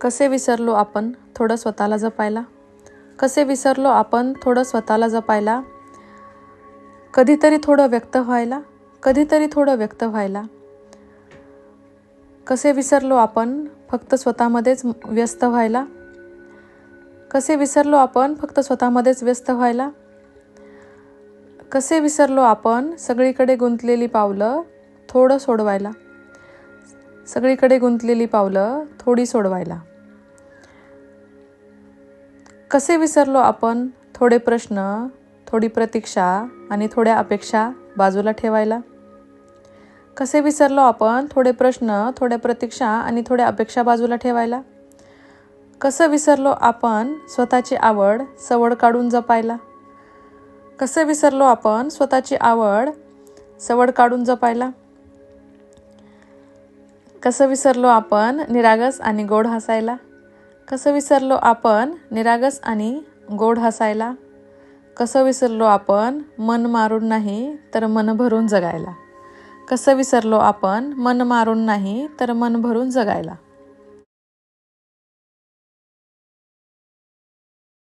कसे विसरलो आपण थोडं स्वतःला जपायला? कसे विसरलो आपण थोडं स्वतःला जपायला? कधीतरी थोडं व्यक्त व्हायला? कधीतरी थोडं व्यक्त व्हायला? कसे विसरलो आपण फक्त स्वतःमध्येच व्यस्त व्हायला? कसे विसरलो आपण फक्त स्वतःमध्येच व्यस्त व्हायला? कसे विसरलो आपण सगळीकडे गुंतलेली पावलं थोडं सोडवायला? सगळीकडे गुंतलेली पावलं थोडी सोडवायला. कसे विसरलो आपण थोडे प्रश्न थोडी प्रतीक्षा आणि थोड्या अपेक्षा बाजूला ठेवायला? कसे विसरलो आपण थोडे प्रश्न थोड्या प्रतीक्षा आणि थोड्या अपेक्षा बाजूला ठेवायला? कसं विसरलो आपण स्वतःची आवड सवड काढून जपायला? कसं विसरलो आपण स्वतःची आवड सवड काढून जपायला? कसं विसरलो आपण निरागस आणि गोड हसायला? कसं विसरलो आपण निरागस आणि गोड हसायला? कसं विसरलो आपण मन मारून नाही तर मन भरून जगायला? कसं विसरलो आपण मन मारून नाही तर मन भरून जगायला?